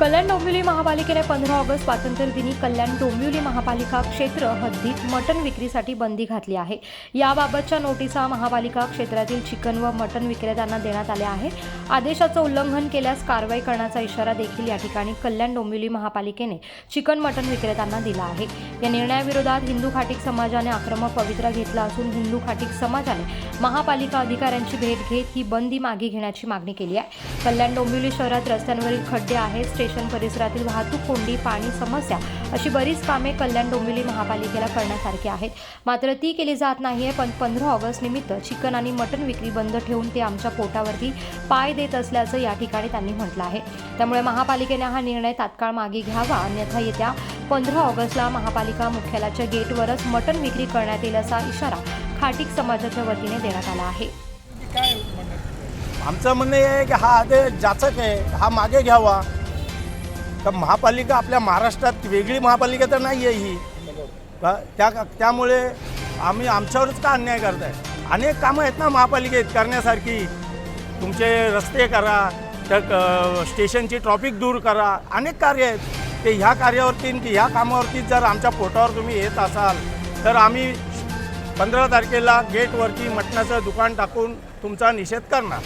कल्याण डोंबिवली महापालिकेने पंधरा ऑगस्ट स्वातंत्र्य दिनी कल्याण डोंबिवली महापालिका क्षेत्र हद्दीत मटण विक्रीसाठी बंदी घातली आहे. याबाबतच्या नोटिसा महापालिका क्षेत्रातील चिकन व मटण विक्रेत्यांना देण्यात आल्या आहे आदेशाचं उल्लंघन केल्यास कारवाई करण्याचा इशारा देखील या ठिकाणी कल्याण डोंबिवली महापालिकेने चिकन मटण विक्रेत्यांना दिला आहे. या निर्णयाविरोधात हिंदू खाटिक समाजाने आक्रमक पवित्रा घेतला असून हिंदू खाटिक समाजाने महापालिका अधिकाऱ्यांची भेट घेत ही बंदी मागे घेण्याची मागणी केली आहे. कल्याण डोंबिवली शहरात रस्त्यांवरील खड्डे आहेत. स्टेशन परिसरातील वाहतूक कोंडी पाणी समस्या अशी बरीच कामे कल्याण डोंबिवली महापालिकेला करण्यासारखी आहेत. मात्र ती केली जात नाही आहे पण पंधरा ऑगस्ट निमित्त चिकन आणि मटण विक्री बंद ठेवून ते आमच्या पोटावरती पाय देत असल्याचं या ठिकाणी त्यांनी म्हटलं आहे. त्यामुळे महापालिकेने हा निर्णय तात्काळ मागे घ्यावा अन्यथा येत्या पंधरा ऑगस्टला महापालिका मुख्यालयाच्या गेटवरच मटण विक्री करण्यात येईल असा इशारा खाटीक समाजाच्या वतीने देण्यात आला आहे. आमचं म्हणणं हे आहे की हा आदेश जाचक आहे हा मागे घ्यावा. तर महापालिका आपल्या महाराष्ट्रात वेगळी महापालिका तर नाही आहे ही त्या त्यामुळे आम्ही आमच्यावरच का अन्याय करताय? अनेक कामं आहेत ना महापालिकेत करण्यासारखी. तुमचे रस्ते करा त्या स्टेशनची ट्रॉफिक दूर करा अनेक कार्य आहेत. ते ह्या कार्यावरती की ह्या कामावरती जर आमच्या पोटावर तुम्ही येत असाल तर आम्ही पंधरा तारखेला गेटवरती मटणाचं दुकान टाकून तुमचा निषेध करणार.